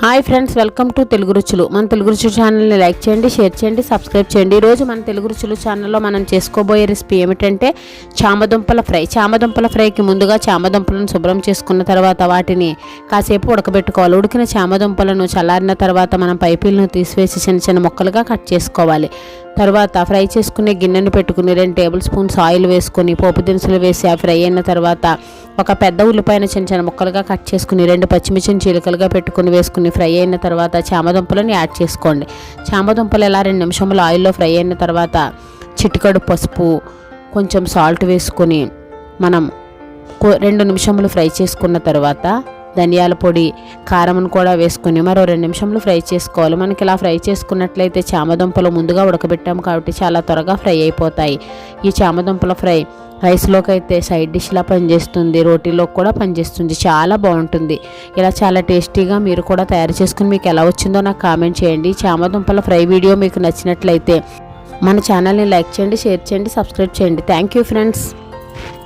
Hi friends welcome to Telugu రుచులు. మన తెలుగు రుచులు ఛానల్ని లైక్ చేయండి షేర్ చేయండి సబ్స్క్రైబ్ చేయండి. ఈరోజు మన తెలుగు రుచులు ఛానల్లో మనం చేసుకోబోయే రెసిపీ ఏమిటంటే చామదుంపల ఫ్రై. చామదుంపల ఫ్రైకి ముందుగా చామదుంపలను శుభ్రం చేసుకున్న తర్వాత వాటిని కాసేపు ఉడకబెట్టుకోవాలి. ఉడికిన చామదుంపలను చల్లారిన తర్వాత మనం పైపీలను తీసివేసి చిన్న చిన్న ముక్కలుగా కట్ చేసుకోవాలి. తర్వాత ఫ్రై చేసుకునే గిన్నెను పెట్టుకుని రెండు టేబుల్ స్పూన్స్ ఆయిల్ వేసుకొని పోపు దినుసులు వేసి ఆ ఫ్రై అయిన తర్వాత ఒక పెద్ద ఉల్లిపాయను చిన్న చిన్న ముక్కలుగా కట్ చేసుకుని రెండు పచ్చిమిర్చిని చీలికలుగా పెట్టుకుని వేసుకుని ఫ్రై అయిన తర్వాత చామదుంపలను యాడ్ చేసుకోండి. చామదుంపలు ఇలా రెండు నిమిషములు ఆయిల్లో ఫ్రై అయిన తర్వాత చిటికడు పసుపు కొంచెం సాల్ట్ వేసుకొని మనం రెండు నిమిషములు ఫ్రై చేసుకున్న తర్వాత ధనియాల పొడి కారంను కూడా వేసుకొని మరో రెండు నిమిషంలో ఫ్రై చేసుకోవాలి. మనకి ఇలా ఫ్రై చేసుకున్నట్లయితే చామదుంపలు ముందుగా ఉడకబెట్టాము కాబట్టి చాలా త్వరగా ఫ్రై అయిపోతాయి. ఈ చామదుంపల ఫ్రై రైస్లోకి అయితే సైడ్ డిష్లా పనిచేస్తుంది రోటీలోకి కూడా పనిచేస్తుంది చాలా బాగుంటుంది. ఇలా చాలా టేస్టీగా మీరు కూడా తయారు చేసుకుని మీకు ఎలా వచ్చిందో నాకు కామెంట్ చేయండి. చామదుంపల ఫ్రై వీడియో మీకు నచ్చినట్లయితే మన ఛానల్ని లైక్ చేయండి షేర్ చేయండి సబ్స్క్రైబ్ చేయండి. Thank you friends.